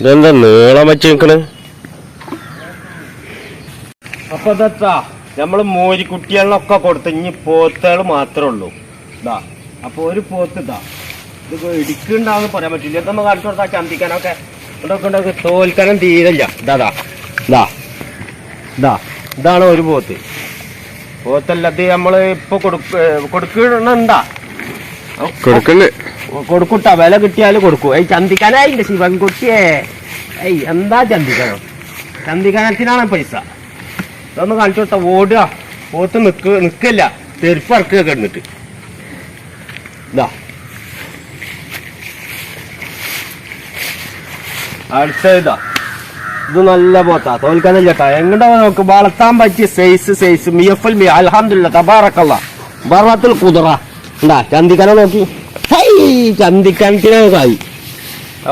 ഇതെന്താ നീളം വെച്ച് നിക്കണ്? അപ്പൊ ഇതെത്താ നമ്മൾ മോരിക്കുട്ടികളിലൊക്കെ കൊടുത്ത് ഇനി പോത്തുകൾ മാത്രമേ ഉള്ളൂ. ഇതാ അപ്പൊ ഒരു പോത്ത് ഇതാ. ഇത് ഇടിക്കുണ്ടാന്ന് പറയാൻ പറ്റില്ല. ഇതൊന്ന് കാണിച്ചു കൊടുത്താൽ ചന്തിക്കാനൊക്കെ ഇതൊക്കെ ഉണ്ടാക്കി തോൽക്കാനും തീരല്ല ഇതാ ഇതാ ഇതാ ഇതാ ഇതാണ് ഒരു പോത്ത്. പോത്തല്ല ഇത് നമ്മൾ ഇപ്പൊ കൊടുക്കണ്ടാ കൊടുക്കണ്ട് കൊടുക്കൂട്ടാ. വില കിട്ടിയാലും കൊടുക്കൂ. ഏയ് ചന്തിക്കാനായില്ല ശിവൻകുട്ടിയെ ഏയ് എന്താ ചന്തിക്കണം ചന്തിക്കാനത്തിനാണ് പൈസ. ഇതൊന്ന് കാണിച്ചു കൊടുത്ത ഓടുക. പോത്ത് നിക്ക് നിക്കല്ല. തെരുപ്പ് ഇറക്കുക കിടന്നിട്ട്. ഇതാ. അടുത്ത ഇതാ. നല്ല പോത്താ. തോൽക്കാനല്ല ചേട്ടാ എങ്ങോട്ടാ നോക്ക്? വളർത്താൻ പറ്റിയ സൈസ് സൈസ് മിയഫൽ മി അലഹമില്ല തബാറക്കല്ല. ബറത്തുൽ കുതിറ ഉണ്ടാ ചന്തിക്കനെ നോക്കി.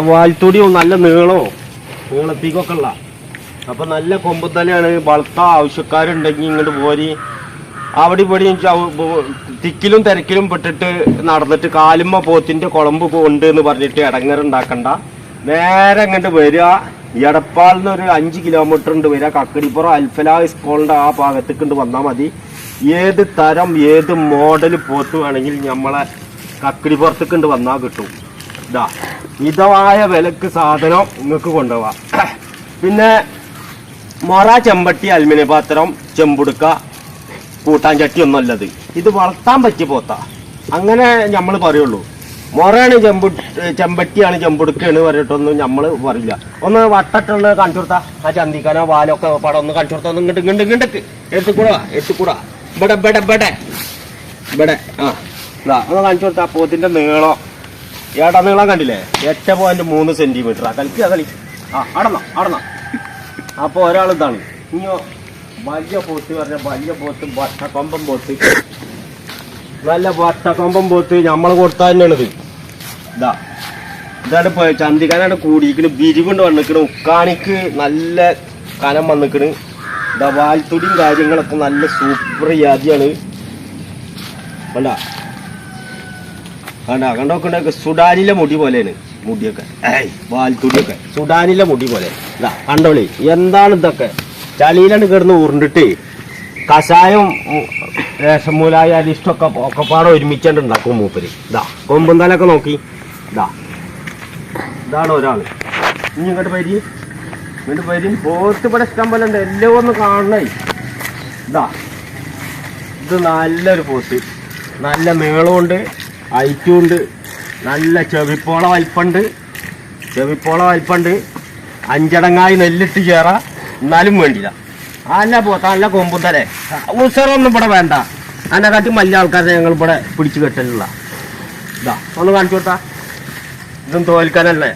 വാൽത്തുടിയും നല്ല നീളോ നീളത്തേക്കൊക്കെ ഉള്ള അപ്പൊ നല്ല കൊമ്പ് തലയാണ് വളർത്ത ആവശ്യക്കാരുണ്ടെങ്കിൽ ഇങ്ങോട്ട് പോരി. അവിടെ ഇവിടെ തിക്കിലും തിരക്കിലും പെട്ടിട്ട് നടന്നിട്ട് കാലുമ്മ പോത്തിന്റെ കുളമ്പ് ഉണ്ട് എന്ന് പറഞ്ഞിട്ട് ഇടങ്ങറുണ്ടാക്കണ്ട. നേരെ അങ്ങോട്ട് വരിക. എടപ്പാളിന്ന് ഒരു അഞ്ച് കിലോമീറ്റർ ഉണ്ട് വരിക. കക്കടിപ്പുറം അൽഫല സ്കൂളിന്റെ ആ ഭാഗത്തേക്ക് വന്നാൽ മതി. ഏത് തരം ഏത് മോഡൽ പോത്ത് വേണമെങ്കിൽ നമ്മളെ കക്കടിപ്പുറത്തേക്ക് ഉണ്ട് വന്നാൽ കിട്ടും. ഇതാ മിതമായ വിലക്ക് സാധനം നിങ്ങൾക്ക് കൊണ്ടുപോവാം. പിന്നെ മൊറ ചെമ്പട്ടി അലുമിനിയം പാത്രം ചെമ്പുടുക്ക കൂട്ടാൻ ചട്ടി ഒന്നുമല്ലത്. ഇത് വളർത്താൻ പറ്റിയ പോത്ത. അങ്ങനെ നമ്മൾ പറയുള്ളൂ. മൊറയാണ് ചെമ്പു ചെമ്പട്ടിയാണ് ചെമ്പുടുക്കയാണ് പറഞ്ഞിട്ടൊന്നും നമ്മൾ പറയില്ല. ഒന്ന് വട്ടട്ടുള്ള കണ്ടുകൊടുത്താ ആ ചന്തിക്കാനോ വാലൊക്കെ പടം ഒന്ന് കാണിച്ചു കൊടുത്താ. ഒന്ന് ഇങ്ങോട്ട് ഇങ്ങോട്ട് ഇങ്ങോട്ട് എടുത്തുകൂടാ എടുത്തുകൂടാ. ഇവിടെ ഇവിടെ ഇവിടെ. ഇവിടെ ആ. ഇതാ കാണിച്ചു കൊടുത്താ പോത്തിന്റെ നീളം. ഏടാ നീളം കണ്ടില്ലേ? എട്ട് പോയിന്റ് മൂന്ന് സെന്റിമീറ്റർ ആ. കളിക്കുക കളി ആ അടന്നോ അടന്നോ. അപ്പൊ ഒരാൾ ഇതാണ്. ഇനിയോ വലിയ പോത്ത് പറഞ്ഞ വലിയ പോത്ത് വട്ടക്കൊമ്പം പോത്ത്. നല്ല വട്ടക്കൊമ്പം പോത്ത് നമ്മൾ കൊടുത്താൽ തന്നെയാണ് ഇത് ഇതാ ഇതാണ് ചന്തിക്കാനാണ് കൂടിയിരിക്കണ്. ബിരിവുണ്ട് വന്നിക്കണ് ഉക്കാണിക്ക് നല്ല കനം വന്നിക്കണ് ഇതാ വാൽത്തുടിയും കാര്യങ്ങളൊക്കെ നല്ല സൂപ്പർ ജാതിയാണ് കണ്ട? കണ്ട കണ്ടോക്കെ സുഡാനിലെ മുടി പോലെയാണ് മുടിയൊക്കെ. വാൽത്തുടിയൊക്കെ. സുഡാനിലെ മുടി പോലെ. കണ്ടോളി എന്താണ് ഇതൊക്കെ? ചളിയിലാണ് കിടന്ന് ഉരുണ്ടിട്ട് കഷായം രേഷം മൂലായ അരിഷ്ടമൊക്കെ ഒക്കെപ്പാടെ ഒരുമിച്ചാണ്ട് ഉണ്ടാക്കും മൂപ്പര്. ഇതാ കൊമ്പുന്തലൊക്കെ നോക്കി. ഇതാ ഇതാണ് ഒരാൾ. ഇനി ഇങ്ങോട്ട് പരി. ഇങ്ങോട്ട് പരി. പോത്ത് ഇവിടെ ഇഷ്ടം പോലെ ഉണ്ട്. എല്ലാം ഒന്ന് കാണണേ. ഇതാ ഇത് നല്ലൊരു പോത്ത്. നല്ല നീളമുണ്ട് ഐറ്റും ഉണ്ട് നല്ല ചെവിപ്പോള വലിപ്പുണ്ട്. ചെവിപ്പോള വലിപ്പുണ്ട്. അഞ്ചടങ്ങായി നെല്ലിട്ട് ചേറാ. എന്നാലും വേണ്ടില്ല. അല്ല പോത്ത നല്ല കൊമ്പും തരെ ഉത്സവമൊന്നും ഇവിടെ വേണ്ട. അതിനെ കാട്ടി വലിയ ആൾക്കാരെ ഞങ്ങൾ ഇവിടെ പിടിച്ചു കെട്ടലുള്ള ഇതാ ഒന്ന് കാണിച്ചു കൊടുത്താ. ഇതും തോൽക്കാനല്ലേ?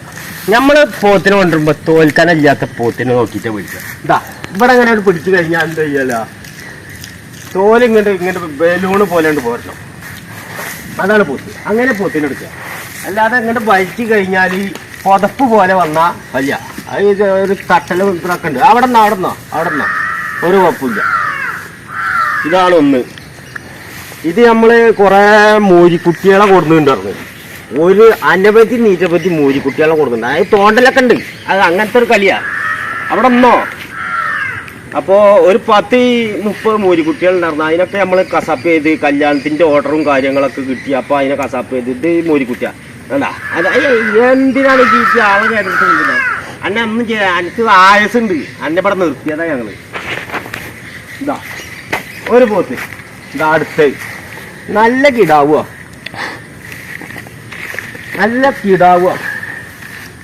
നമ്മൾ പോത്തിനെ കൊണ്ടുവരുമ്പോൾ തോൽക്കാനല്ലാത്ത പോത്തിനെ നോക്കിയിട്ട് പിടിക്കുക. ഇതാ ഇവിടെ അങ്ങനെ പിടിച്ചു കഴിഞ്ഞാൽ എന്താ ചെയ്യല? തോൽ ഇങ്ങോട്ട് ബലൂണ് പോലെ പോരണം. അതാണ് പോത്ത്. അങ്ങനെ പോത്തിനെടുക്കുക അല്ലാതെ അങ്ങനെ വലിച്ചു കഴിഞ്ഞാൽ പുതപ്പ് പോലെ വന്നാ അല്ല അത് ഒരു കട്ടൽ ഇതൊക്കെ ഉണ്ട്. അവിടെ നിന്നോ അവിടെ നിന്നോ അവിടെ നിന്നോ. ഒരു കുഴപ്പമില്ല. ഇതാണ് ഒന്ന്. ഇത് നമ്മൾ കുറേ മോരിക്കുട്ടികളെ കൊടുക്കുന്നുണ്ടായിരുന്നു ഒരു അനവധി നിരവധി മോരിക്കുട്ടികളെ കൊടുക്കുന്നുണ്ട് അത് തോണ്ടലൊക്കെ ഉണ്ട്. അത് അങ്ങനത്തെ ഒരു കളിയാണ് അവിടെ നിന്നോ? അപ്പോ ഒരു പത്ത് മുപ്പത് മോരിക്കുട്ടികൾ ഉണ്ടായിരുന്നു അതിനൊക്കെ നമ്മൾ കസാപ്പ് ചെയ്ത് കല്യാണത്തിന്റെ ഓർഡറും കാര്യങ്ങളൊക്കെ കിട്ടി. അപ്പോൾ അതിനെ കസാപ്പ് ചെയ്തിട്ട് ഇത് മൂരിക്കുട്ടിയാ എന്താ അത് അയ്യ, എന്തിനാണ് ജീവിച്ച ആളെ കേട്ടിട്ട് അന്നെ ഒന്നും ചെയ്യാ എനിക്ക് ആയസുണ്ട് അന്നെ ഇവിടെ നിർത്തിയതാ ഞങ്ങൾ. ഇതാ. ഒരു പോത്ത്. ഇതാ അടുത്ത്. നല്ല കിടാവുക നല്ല കിടാവുക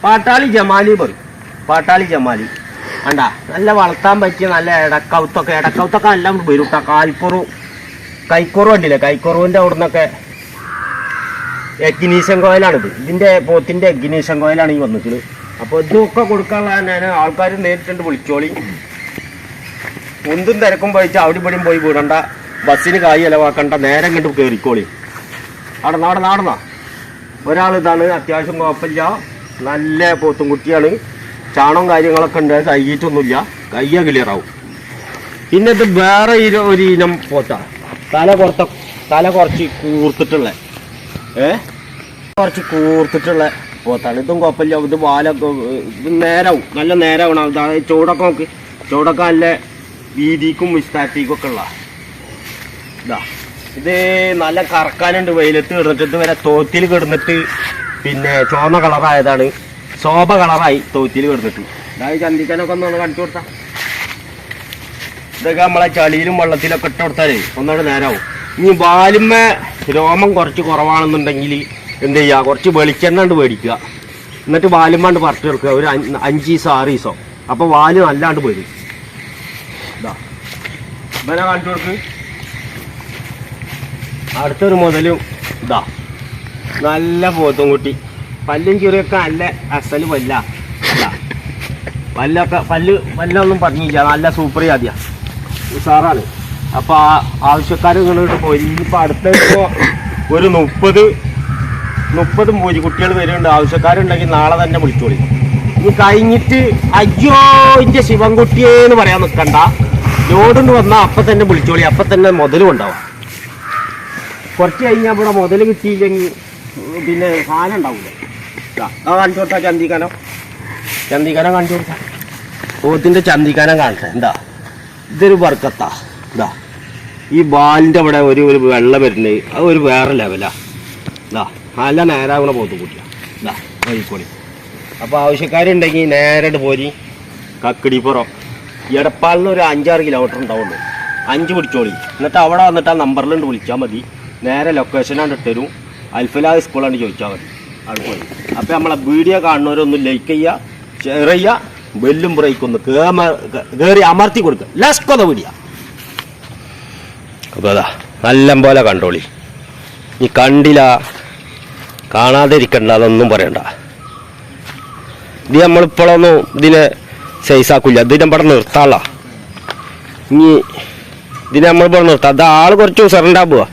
പാട്ടാളി ജമാലി പറയും. പാട്ടാളി ജമാലി. കണ്ട? നല്ല വളർത്താൻ പറ്റിയ നല്ല ഇടക്കൗത്തൊക്കെ ഇടക്കൗത്തൊക്കെ നല്ല വരും കാൽപ്പുറു കൈക്കുറു കണ്ടില്ലേ? കൈക്കുറുവിന്റെ അവിടെ നിന്നൊക്കെ എഗ്നീഷൻ കോയിലാണിത് ഇതിന്റെ പോത്തിന്റെ എഗ്നീഷൻ കോയിലാണ് ഈ വന്നിട്ടുള്ളത്. അപ്പൊ ഇതൊക്കെ കൊടുക്കാനുള്ള ഞാൻ ആൾക്കാർ നേരിട്ടുണ്ട് വിളിച്ചോളി. എന്തും തിരക്കും പഴിച്ച് അവിടെ ഇവിടെയും പോയി വിടണ്ട. ബസ്സിന് കായ് ഇലവാക്കണ്ട നേരം കണ്ട് കയറിക്കോളി അവിടെ നാടെ നാടന്നാ. ഒരാൾ ഇതാണ് അത്യാവശ്യം കുഴപ്പമില്ല. നല്ല പോത്തും കുട്ടിയാണ്. ചാണകം കാര്യങ്ങളൊക്കെ ഉണ്ട് കൈയിട്ടൊന്നുമില്ല കയ്യ ക്ലിയർ ആവും. പിന്നെ ഇത് വേറെ ഒരു ഇനം പോത്താ. തല കുറത്ത തല കുറച്ച് കൂർത്തിട്ടുള്ള ഏ? കുറച്ച് കൂർത്തിട്ടുള്ള പോത്താണ്. ഇതും കുഴപ്പമില്ല. ഇത് വാലൊക്കെ ഇത് നേരാവും. നല്ല നേരാവണം. അതായത് ചൂടൊക്കെ നോക്ക്. ചൂടൊക്കെ നല്ല വീതിക്കും വിസ്താരത്തേക്കും ഒക്കെ ഉള്ള ഇതാ. ഇത് നല്ല കറക്കാനുണ്ട്. വെയിലത്ത് കിടന്നിട്ട് ഇത് വരെ തോത്തിൽ കിടന്നിട്ട് പിന്നെ ചുവന്ന കളറായതാണ്. ശോഭ കളറായി തോറ്റിയിൽ കിടന്നിട്ട്. അതായത് ചന്തിക്കാനൊക്കെ ഒന്ന് കാണിച്ചു കൊടുത്താ. ഇതൊക്കെ നമ്മളെ ചളിയിലും വെള്ളത്തിലൊക്കെ ഇട്ട് കൊടുത്താലേ ഒന്നുകൂടെ നേരാവും. ഇനി വാലുമ്മ രോമം കുറച്ച് കുറവാണെന്നുണ്ടെങ്കിൽ എന്ത് ചെയ്യുക കുറച്ച് വെളിച്ചെണ്ണ കൊണ്ട് മേടിക്കുക. എന്നിട്ട് വാലുമ്മാണ്ട് പറിച്ചു കൊടുക്കുക. ഒരു അഞ്ച് അഞ്ച് ദിവസം ആറ് ദിവസം അപ്പോൾ വാൽ നല്ലാണ്ട് പോരും ഇതാ ഇവനെ കാണിച്ചു കൊടുക്ക്. അടുത്തൊരു മുതലും ഇതാ നല്ല പോത്തും കുട്ടി. പല്ലും ചെറിയൊക്കെ നല്ല അസൽ പല്ല. പല്ലൊക്കെ പല്ല് പല്ലൊന്നും പറഞ്ഞില്ല. നല്ല സൂപ്പർ ജാതിയാ. ഉഷാറാണ് അപ്പൊ ആവശ്യക്കാർ നിങ്ങളിട്ട് പോയി. ഇനിയിപ്പോ അടുത്ത ഒരു മുപ്പത് മുപ്പത് പോയി കുട്ടികൾ വരുന്നുണ്ട്. ആവശ്യക്കാരുണ്ടെങ്കിൽ നാളെ തന്നെ വിളിച്ചോളി. ഇനി കഴിഞ്ഞിട്ട് അയ്യോ ഇന്റെ ശിവൻകുട്ടിയെന്ന് പറയാൻ നിൽക്കണ്ട ലോഡിന് വന്നാൽ അപ്പൊ തന്നെ വിളിച്ചോളി. അപ്പൊ തന്നെ മുതലും ഉണ്ടാവും കുറച്ച് കഴിഞ്ഞാൽ ഇവിടെ മുതൽ കിട്ടിയില്ലെങ്കിൽ പിന്നെ സാധനം ഉണ്ടാവില്ല കാണിച്ചു കൊടുത്താ ചന്തിക്കാനോ. ചന്തിക്കാനം കാണിച്ചു ചന്തിക്കാനം കാണിച്ച എന്താ? ഇതൊരു വർക്കത്താ ഇതാ ഈ ബാലിന്റെ അവിടെ ഒരു ഒരു വെള്ളം വരുന്നത്. അത് ഒരു വേറെ ലെവലാ. ഇതാ നല്ല നേരാവണ പോത്ത് കൂട്ടിയ. ഇതാ കോഴിക്കോടി. അപ്പോൾ ആവശ്യക്കാരുണ്ടെങ്കിൽ നേരിട്ട് പോരി. കക്കിടിപ്പുറം. എടപ്പാളിന് ഒരു അഞ്ചാറ് കിലോമീറ്റർ ഉണ്ടാവുള്ളൂ. അഞ്ച് പിടിച്ചോളി. എന്നിട്ട് അവിടെ വന്നിട്ട് ആ നമ്പറിലുണ്ട് വിളിച്ചാൽ മതി. നേരെ ലൊക്കേഷനാണ് ഇട്ടുതരും അൽഫലാ സ്കൂളാണ് ചോദിച്ചാൽ മതി. പോയി. അപ്പോൾ നമ്മളെ വീഡിയോ കാണുന്നവരൊന്ന് ലൈക്ക് ചെയ്യുക ഷെയർ ചെയ്യുക ബെല്ലും ബ്രേക്കൊന്ന് കയറി അമർത്തി കൊടുക്കുക ലസ്കൊത വീഡിയോ അപ്പോൾ അതാ നല്ല പോലെ കണ്ടോളി. നീ കണ്ടില്ല കാണാതിരിക്കണ്ട അതൊന്നും പറയണ്ട. ഇത് നമ്മളിപ്പോഴൊന്നും ഇതിനെ സൈസാക്കില്ല ഇത് നമ്മുടെ നിർത്താളാ ഇനി ഇതിനെ നമ്മളിപ്പോൾ നിർത്താം. അത് ആൾ കുറച്ച് ഉസറുണ്ടാവുക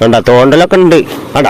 വേണ്ട തോണ്ടലൊക്കെ ഉണ്ട്. വേണ്ട